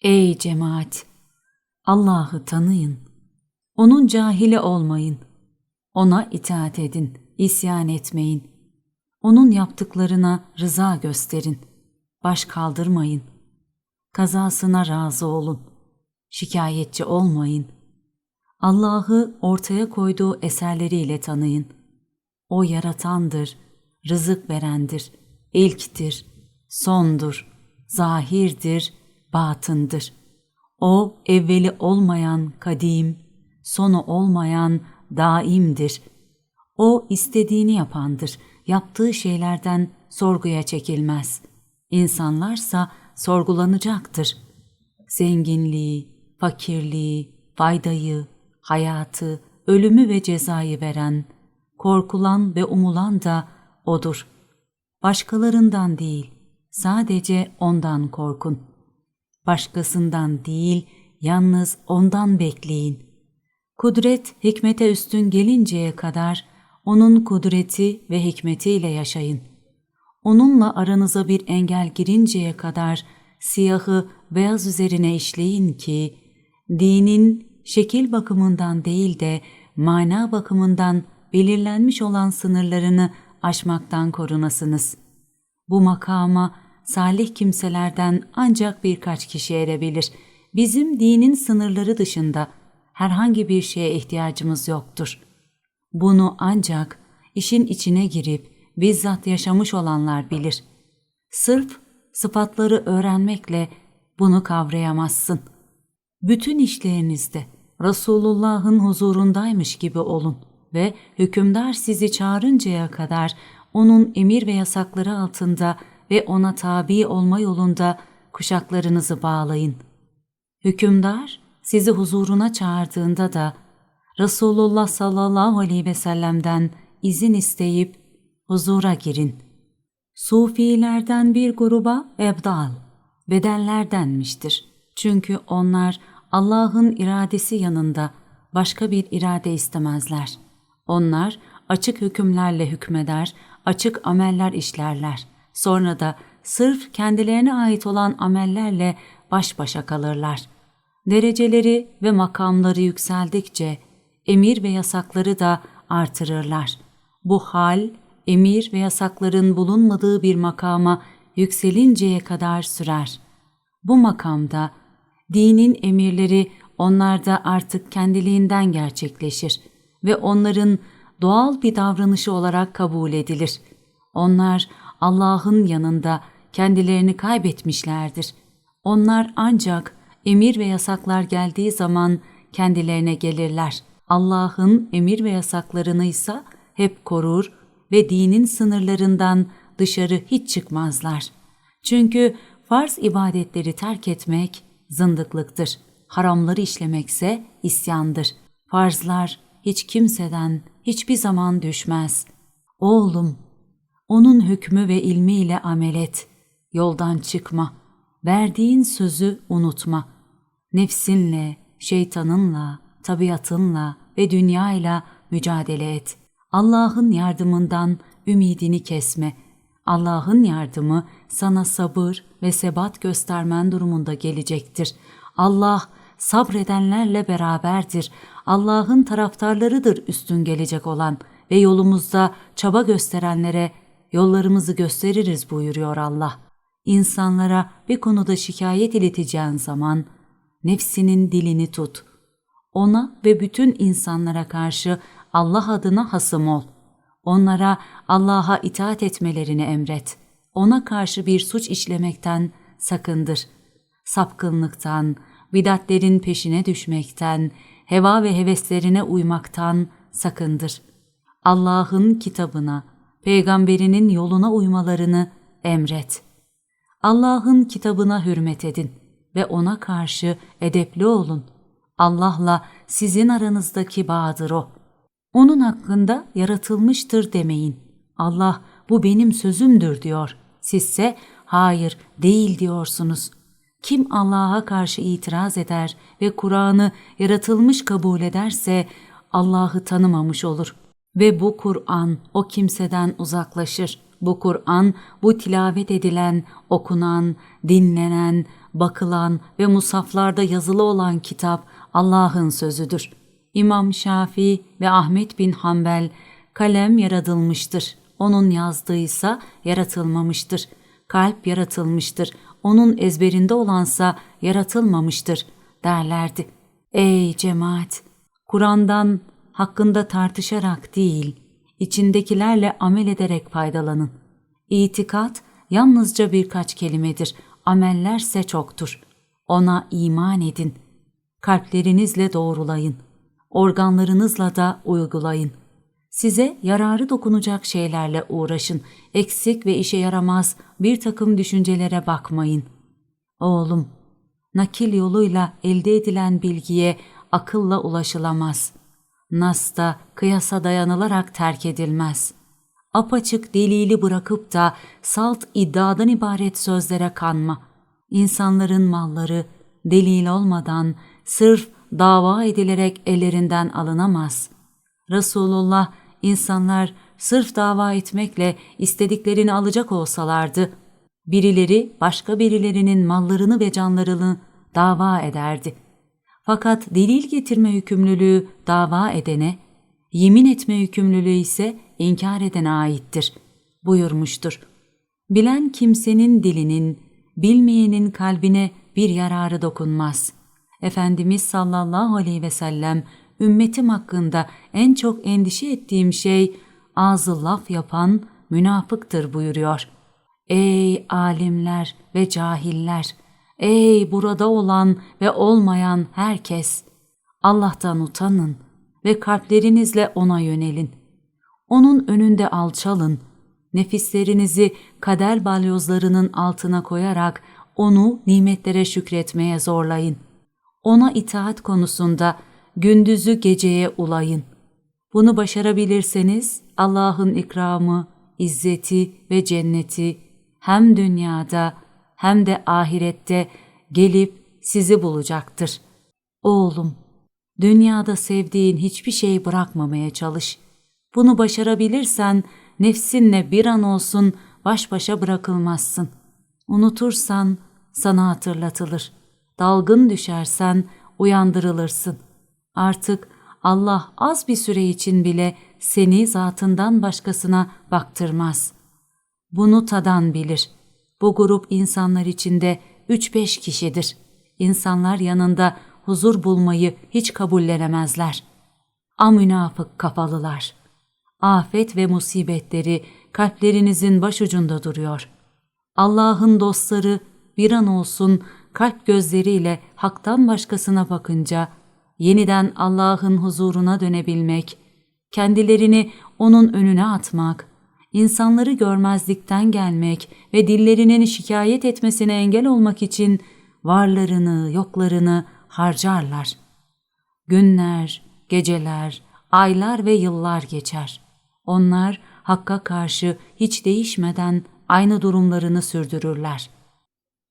Ey cemaat! Allah'ı tanıyın. Onun cahili olmayın. Ona itaat edin, isyan etmeyin. Onun yaptıklarına rıza gösterin. Baş kaldırmayın. Kazasına razı olun. Şikayetçi olmayın. Allah'ı ortaya koyduğu eserleriyle tanıyın. O yaratandır, rızık verendir, ilktir, sondur, zahirdir, batındır. O evveli olmayan kadim, sonu olmayan daimdir. O istediğini yapandır, yaptığı şeylerden sorguya çekilmez. İnsanlarsa sorgulanacaktır. Zenginliği, fakirliği, faydayı, hayatı, ölümü ve cezayı veren, korkulan ve umulan da O'dur. Başkalarından değil, sadece O'ndan korkun. Başkasından değil, yalnız O'ndan bekleyin. Kudret hikmete üstün gelinceye kadar O'nun kudreti ve hikmetiyle yaşayın. Onunla aranıza bir engel girinceye kadar siyahı beyaz üzerine işleyin ki, dinin şekil bakımından değil de mana bakımından belirlenmiş olan sınırlarını aşmaktan korunasınız. Bu makama salih kimselerden ancak birkaç kişi erebilir. Bizim dinin sınırları dışında herhangi bir şeye ihtiyacımız yoktur. Bunu ancak işin içine girip bizzat yaşamış olanlar bilir. Sırf sıfatları öğrenmekle bunu kavrayamazsın. Bütün işlerinizde Resulullah'ın huzurundaymış gibi olun ve hükümdar sizi çağırıncaya kadar onun emir ve yasakları altında ve ona tabi olma yolunda kuşaklarınızı bağlayın. Hükümdar sizi huzuruna çağırdığında da Resulullah sallallahu aleyhi ve sellem'den izin isteyip huzura girin. Sufilerden bir gruba ebdal, bedenler denmiştir. Çünkü onlar Allah'ın iradesi yanında başka bir irade istemezler. Onlar açık hükümlerle hükmeder, açık ameller işlerler. Sonra da sırf kendilerine ait olan amellerle baş başa kalırlar. Dereceleri ve makamları yükseldikçe emir ve yasakları da artırırlar. Bu hal emir ve yasakların bulunmadığı bir makama yükselinceye kadar sürer. Bu makamda dinin emirleri onlarda artık kendiliğinden gerçekleşir ve onların doğal bir davranışı olarak kabul edilir. Onlar Allah'ın yanında kendilerini kaybetmişlerdir. Onlar ancak emir ve yasaklar geldiği zaman kendilerine gelirler. Allah'ın emir ve yasaklarını ise hep korur ve dinin sınırlarından dışarı hiç çıkmazlar. Çünkü farz ibadetleri terk etmek zındıklıktır. Haramları işlemekse isyandır. Farzlar hiç kimseden hiçbir zaman düşmez. Oğlum, onun hükmü ve ilmiyle amel et. Yoldan çıkma. Verdiğin sözü unutma. Nefsinle, şeytanınla, tabiatınla ve dünyayla mücadele et. Allah'ın yardımından ümidini kesme. Allah'ın yardımı sana sabır ve sebat göstermen durumunda gelecektir. Allah sabredenlerle beraberdir. Allah'ın taraftarlarıdır üstün gelecek olan ve yolumuzda çaba gösterenlere yollarımızı gösteririz buyuruyor Allah. İnsanlara bir konuda şikayet ileteceğin zaman nefsinin dilini tut. Ona ve bütün insanlara karşı Allah adına hasım ol. Onlara Allah'a itaat etmelerini emret. Ona karşı bir suç işlemekten sakındır. Sapkınlıktan, bidatlerin peşine düşmekten, heva ve heveslerine uymaktan sakındır. Allah'ın kitabına, peygamberinin yoluna uymalarını emret. Allah'ın kitabına hürmet edin ve ona karşı edepli olun. Allah'la sizin aranızdaki bağdır o. Onun hakkında yaratılmıştır demeyin. Allah bu benim sözümdür diyor. Sizse hayır değil diyorsunuz. Kim Allah'a karşı itiraz eder ve Kur'an'ı yaratılmış kabul ederse Allah'ı tanımamış olur. Ve bu Kur'an o kimseden uzaklaşır. Bu Kur'an, bu tilavet edilen, okunan, dinlenen, bakılan ve musaflarda yazılı olan kitap Allah'ın sözüdür. İmam Şafii ve Ahmet bin Hanbel kalem yaratılmıştır. Onun yazdığıysa yaratılmamıştır. Kalp yaratılmıştır. Onun ezberinde olansa yaratılmamıştır derlerdi. Ey cemaat! Kur'an'dan hakkında tartışarak değil, içindekilerle amel ederek faydalanın. İtikat yalnızca birkaç kelimedir, amellerse çoktur. Ona iman edin. Kalplerinizle doğrulayın. Organlarınızla da uygulayın. Size yararı dokunacak şeylerle uğraşın. Eksik ve işe yaramaz bir takım düşüncelere bakmayın. Oğlum, nakil yoluyla elde edilen bilgiye akılla ulaşılamaz. Nas da kıyasa dayanılarak terk edilmez. Apaçık delili bırakıp da salt iddiadan ibaret sözlere kanma. İnsanların malları delil olmadan sırf dava edilerek ellerinden alınamaz. Resulullah insanlar sırf dava etmekle istediklerini alacak olsalardı, birileri başka birilerinin mallarını ve canlarını dava ederdi. Fakat delil getirme yükümlülüğü dava edene, yemin etme yükümlülüğü ise inkar edene aittir buyurmuştur. Bilen kimsenin dilinin, bilmeyenin kalbine bir yararı dokunmaz. Efendimiz sallallahu aleyhi ve sellem ümmetim hakkında en çok endişe ettiğim şey ağzı laf yapan münafıktır buyuruyor. Ey alimler ve cahiller! Ey burada olan ve olmayan herkes! Allah'tan utanın ve kalplerinizle ona yönelin. Onun önünde alçalın. Nefislerinizi kader balyozlarının altına koyarak onu nimetlere şükretmeye zorlayın. Ona itaat konusunda gündüzü geceye ulayın. Bunu başarabilirseniz Allah'ın ikramı, izzeti ve cenneti hem dünyada hem de ahirette gelip sizi bulacaktır. Oğlum, dünyada sevdiğin hiçbir şey bırakmamaya çalış. Bunu başarabilirsen nefsinle bir an olsun baş başa bırakılmazsın. Unutursan sana hatırlatılır. Dalgın düşersen uyandırılırsın. Artık Allah az bir süre için bile seni zatından başkasına baktırmaz. Bunu tadan bilir. Bu grup insanlar içinde üç beş kişidir. İnsanlar yanında huzur bulmayı hiç kabullenemezler. Amünafık kafalılar. Afet ve musibetleri kalplerinizin başucunda duruyor. Allah'ın dostları bir an olsun kalp gözleriyle haktan başkasına bakınca yeniden Allah'ın huzuruna dönebilmek, kendilerini onun önüne atmak, insanları görmezlikten gelmek ve dillerinin şikayet etmesine engel olmak için varlarını, yoklarını harcarlar. Günler, geceler, aylar ve yıllar geçer. Onlar Hakk'a karşı hiç değişmeden aynı durumlarını sürdürürler.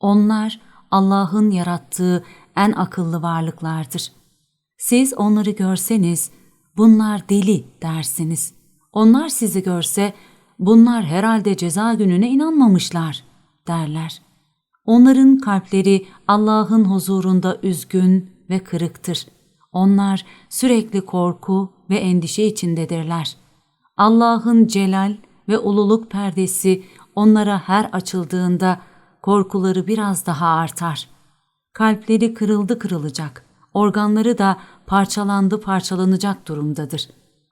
Onlar Allah'ın yarattığı en akıllı varlıklardır. Siz onları görseniz bunlar deli dersiniz. Onlar sizi görse bunlar herhalde ceza gününe inanmamışlar derler. Onların kalpleri Allah'ın huzurunda üzgün ve kırıktır. Onlar sürekli korku ve endişe içindedirler. Allah'ın celal ve ululuk perdesi onlara her açıldığında korkuları biraz daha artar. Kalpleri kırıldı kırılacak, organları da parçalandı parçalanacak durumdadır.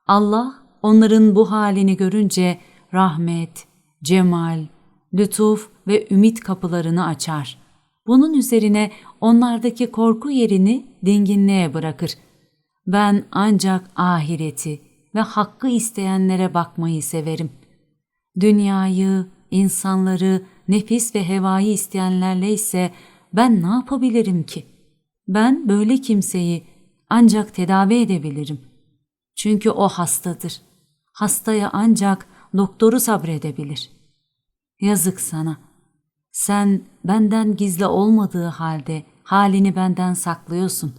Allah onların bu halini görünce rahmet, cemal, lütuf ve ümit kapılarını açar. Bunun üzerine onlardaki korku yerini dinginliğe bırakır. Ben ancak ahireti ve hakkı isteyenlere bakmayı severim. Dünyayı, insanları, nefis ve hevayı isteyenlerle ise ben ne yapabilirim ki? Ben böyle kimseyi ancak tedavi edebilirim. Çünkü o hastadır. Hastaya ancak doktoru sabredebilir. Yazık sana. Sen benden gizli olmadığı halde halini benden saklıyorsun.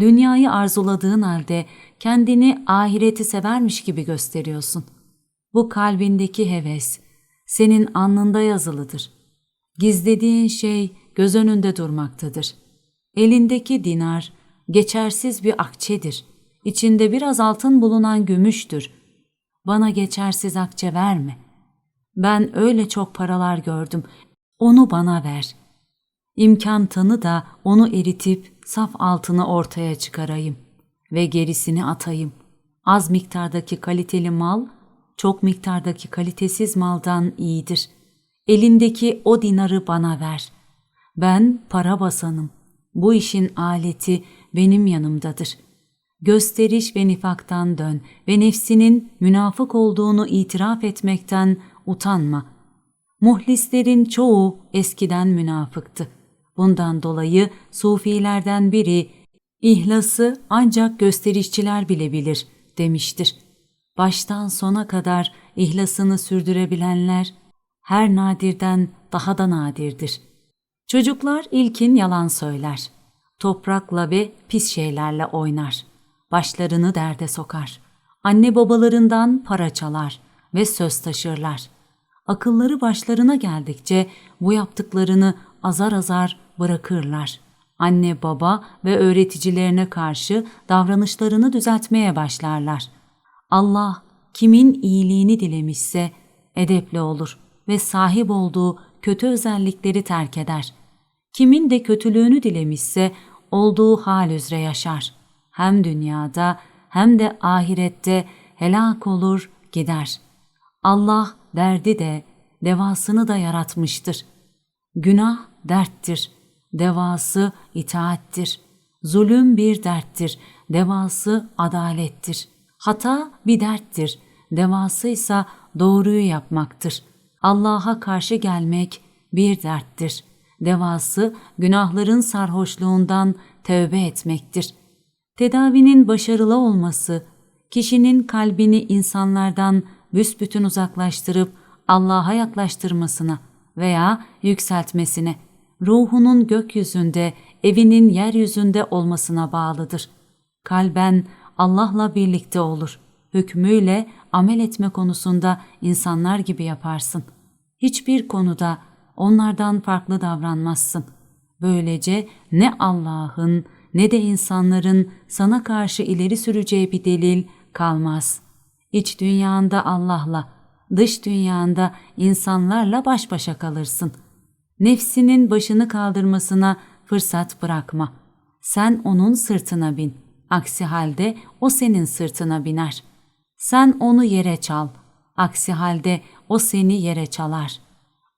Dünyayı arzuladığın halde kendini ahireti severmiş gibi gösteriyorsun. Bu kalbindeki heves senin alnında yazılıdır. Gizlediğin şey göz önünde durmaktadır. Elindeki dinar geçersiz bir akçedir. İçinde biraz altın bulunan gümüştür. Bana geçersiz akçe verme. Ben öyle çok paralar gördüm. Onu bana ver. İmkan tanı da onu eritip saf altını ortaya çıkarayım ve gerisini atayım. Az miktardaki kaliteli mal, çok miktardaki kalitesiz maldan iyidir. Elindeki o dinarı bana ver. Ben para basanım. Bu işin aleti benim yanımdadır. Gösteriş ve nifaktan dön ve nefsinin münafık olduğunu itiraf etmekten utanma. Muhlislerin çoğu eskiden münafıktı. Bundan dolayı sufilerden biri İhlası ancak gösterişçiler bile bilir demiştir. Baştan sona kadar ihlasını sürdürebilenler her nadirden daha da nadirdir. Çocuklar ilkin yalan söyler. Toprakla ve pis şeylerle oynar. Başlarını derde sokar. Anne babalarından para çalar ve söz taşırlar. Akılları başlarına geldikçe bu yaptıklarını azar azar bırakırlar.'' anne baba ve öğreticilerine karşı davranışlarını düzeltmeye başlarlar. Allah kimin iyiliğini dilemişse edepli olur ve sahip olduğu kötü özellikleri terk eder. Kimin de kötülüğünü dilemişse olduğu hal üzere yaşar. Hem dünyada hem de ahirette helak olur gider. Allah derdi de devasını da yaratmıştır. Günah derttir.'' devası itaattir. Zulüm bir derttir, devası adalettir. Hata bir derttir, devası ise doğruyu yapmaktır. Allah'a karşı gelmek bir derttir. Devası günahların sarhoşluğundan tövbe etmektir. Tedavinin başarılı olması, kişinin kalbini insanlardan büsbütün uzaklaştırıp Allah'a yaklaştırmasına veya yükseltmesine ruhunun gökyüzünde, evinin yeryüzünde olmasına bağlıdır. Kalben Allah'la birlikte olur. Hükmüyle amel etme konusunda insanlar gibi yaparsın. Hiçbir konuda onlardan farklı davranmazsın. Böylece ne Allah'ın ne de insanların sana karşı ileri süreceği bir delil kalmaz. İç dünyanda Allah'la, dış dünyanda insanlarla baş başa kalırsın.'' Nefsinin başını kaldırmasına fırsat bırakma. Sen onun sırtına bin. Aksi halde o senin sırtına biner. Sen onu yere çal. Aksi halde o seni yere çalar.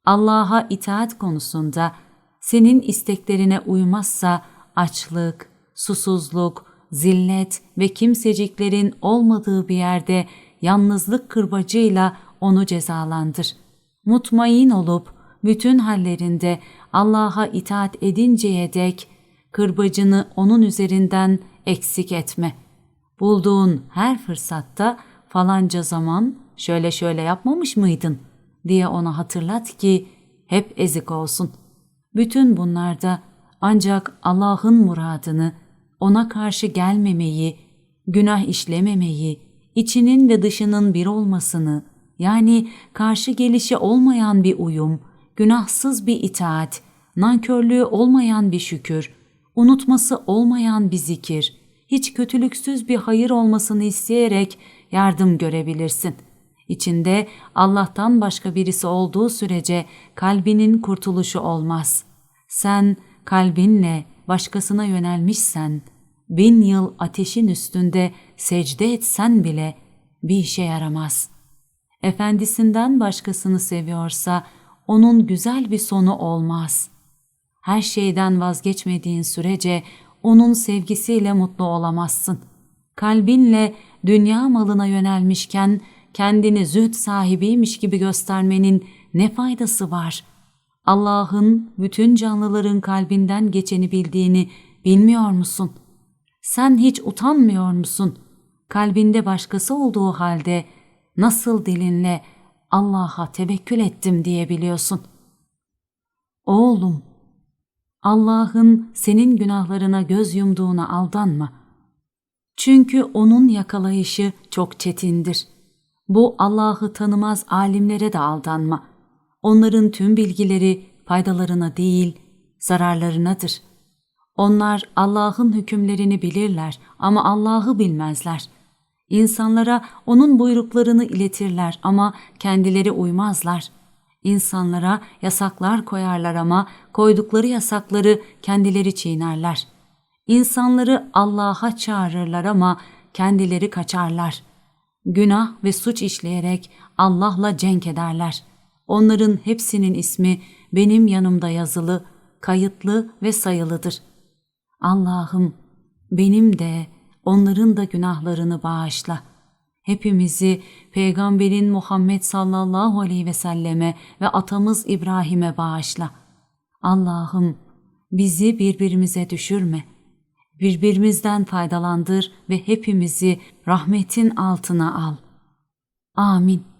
Allah'a itaat konusunda senin isteklerine uymazsa açlık, susuzluk, zillet ve kimseciklerin olmadığı bir yerde yalnızlık kırbacıyla onu cezalandır. Mutmain olup bütün hallerinde Allah'a itaat edinceye dek kırbacını onun üzerinden eksik etme. Bulduğun her fırsatta falanca zaman şöyle şöyle yapmamış mıydın diye ona hatırlat ki hep ezik olsun. Bütün bunlarda ancak Allah'ın muradını, ona karşı gelmemeyi, günah işlememeyi, içinin ve dışının bir olmasını, yani karşı gelişi olmayan bir uyum, günahsız bir itaat, nankörlüğü olmayan bir şükür, unutması olmayan bir zikir, hiç kötülüksüz bir hayır olmasını isteyerek yardım görebilirsin. İçinde Allah'tan başka birisi olduğu sürece kalbinin kurtuluşu olmaz. Sen kalbinle başkasına yönelmişsen, bin yıl ateşin üstünde secde etsen bile bir işe yaramaz. Efendisinden başkasını seviyorsa onun güzel bir sonu olmaz. Her şeyden vazgeçmediğin sürece onun sevgisiyle mutlu olamazsın. Kalbinle dünya malına yönelmişken kendini zühd sahibiymiş gibi göstermenin ne faydası var? Allah'ın bütün canlıların kalbinden geçeni bildiğini bilmiyor musun? Sen hiç utanmıyor musun? Kalbinde başkası olduğu halde nasıl dilinle Allah'a tevekkül ettim diyebiliyorsun. Oğlum, Allah'ın senin günahlarına göz yumduğuna aldanma. Çünkü onun yakalayışı çok çetindir. Bu Allah'ı tanımaz alimlere de aldanma. Onların tüm bilgileri faydalarına değil, zararlarınadır. Onlar Allah'ın hükümlerini bilirler ama Allah'ı bilmezler. İnsanlara onun buyruklarını iletirler ama kendileri uymazlar. İnsanlara yasaklar koyarlar ama koydukları yasakları kendileri çiğnerler. İnsanları Allah'a çağırırlar ama kendileri kaçarlar. Günah ve suç işleyerek Allah'la cenk ederler. Onların hepsinin ismi benim yanımda yazılı, kayıtlı ve sayılıdır. Allah'ım benim de onların da günahlarını bağışla. Hepimizi Peygamberin Muhammed sallallahu aleyhi ve selleme ve atamız İbrahim'e bağışla. Allah'ım bizi birbirimize düşürme. Birbirimizden faydalandır ve hepimizi rahmetin altına al. Amin.